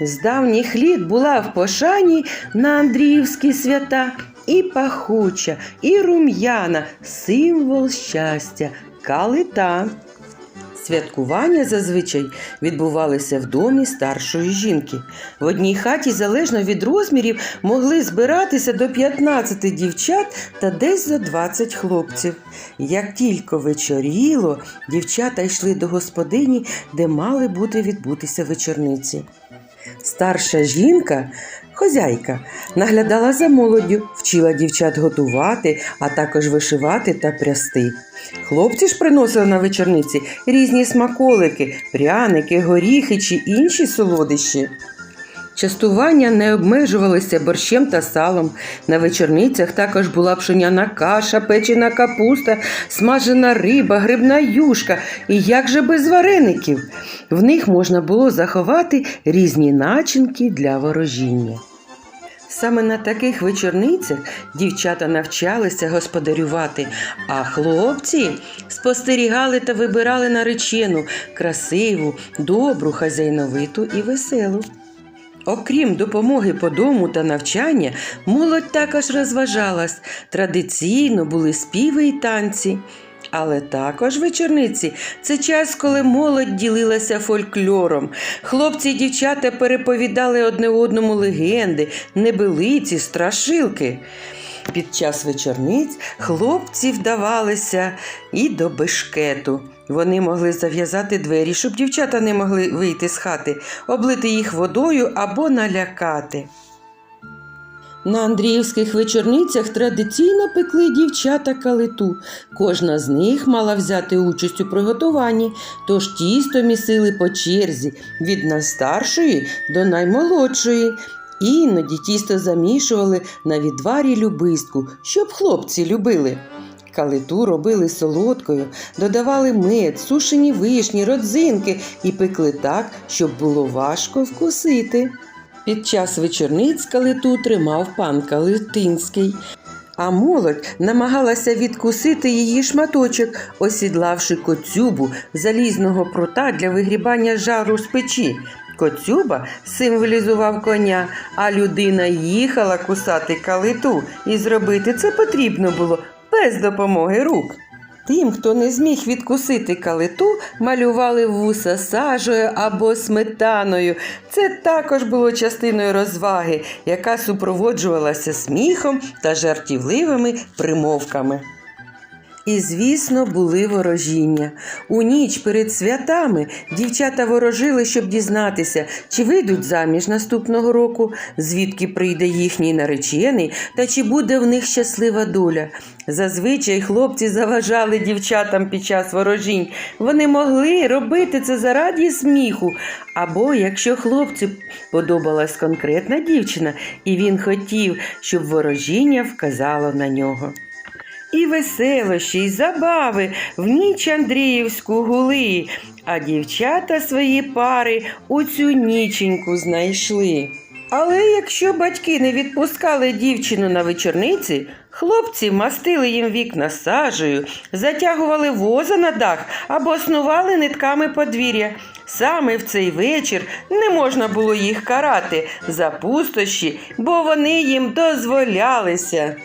З давніх літ була в пошані на Андріївські свята і пахуча, і рум'яна, символ щастя, калита. Святкування зазвичай відбувалися в домі старшої жінки. В одній хаті, залежно від розмірів, могли збиратися до 15 дівчат та десь за 20 хлопців. Як тільки вечоріло, дівчата йшли до господині, де мали бути відбутися вечорниці. Старша жінка, хозяйка, наглядала за молоддю, вчила дівчат готувати, а також вишивати та прясти. Хлопці ж приносили на вечорниці різні смаколики, пряники, горіхи чи інші солодощі. Частування не обмежувалися борщем та салом. На вечорницях також була пшеняна каша, печена капуста, смажена риба, грибна юшка. І як же без вареників? В них можна було заховати різні начинки для ворожіння. Саме на таких вечорницях дівчата навчалися господарювати, а хлопці спостерігали та вибирали наречену, красиву, добру, хазяйновиту і веселу. Окрім допомоги по дому та навчання, молодь також розважалась. Традиційно були співи і танці. Але також вечорниці це час, коли молодь ділилася фольклором. Хлопці і дівчата переповідали одне одному легенди, небелиці, страшилки. Під час вечорниць хлопці вдавалися і до бешкету. Вони могли зав'язати двері, щоб дівчата не могли вийти з хати, облити їх водою або налякати. На Андріївських вечорницях традиційно пекли дівчата калиту. Кожна з них мала взяти участь у приготуванні, тож тісто місили по черзі від найстаршої до наймолодшої. Іноді тісто замішували на відварі любистку, щоб хлопці любили. Калиту робили солодкою, додавали мед, сушені вишні, родзинки і пекли так, щоб було важко вкусити. Під час вечорниць калиту тримав пан Калитинський, а молодь намагалася відкусити її шматочок, осідлавши коцюбу залізного прута для вигрібання жару з печі. Коцюба символізував коня, а людина їхала кусати калиту, і зробити це потрібно було без допомоги рук. Тим, хто не зміг відкусити калиту, малювали вуса сажею або сметаною. Це також було частиною розваги, яка супроводжувалася сміхом та жартівливими примовками. І, звісно, були ворожіння. У ніч перед святами дівчата ворожили, щоб дізнатися, чи вийдуть заміж наступного року, звідки прийде їхній наречений та чи буде в них щаслива доля. Зазвичай хлопці заважали дівчатам під час ворожінь. Вони могли робити це заради сміху. Або якщо хлопцю подобалась конкретна дівчина, і він хотів, щоб ворожіння вказало на нього. І веселощі, й забави в ніч Андріївську гули, а дівчата свої пари у цю ніченьку знайшли. Але якщо батьки не відпускали дівчину на вечорниці, хлопці мастили їм вікна сажею, затягували воза на дах або снували нитками подвір'я. Саме в цей вечір не можна було їх карати за пустощі, бо вони їм дозволялися.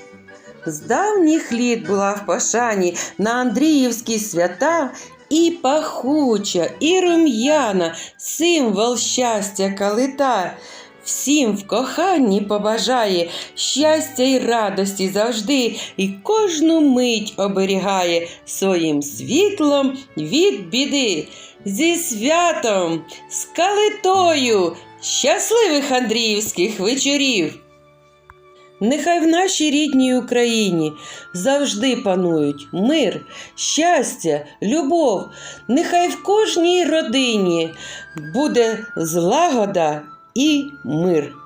З давніх літ була в Пашані на Андріївські свята і пахуча, і рум'яна, символ щастя калита. Всім в коханні побажає щастя й радості завжди, і кожну мить оберігає своїм світлом від біди. Зі святом, з калитою, щасливих Андріївських вечорів! Нехай в нашій рідній Україні завжди панують мир, щастя, любов. Нехай в кожній родині буде злагода і мир.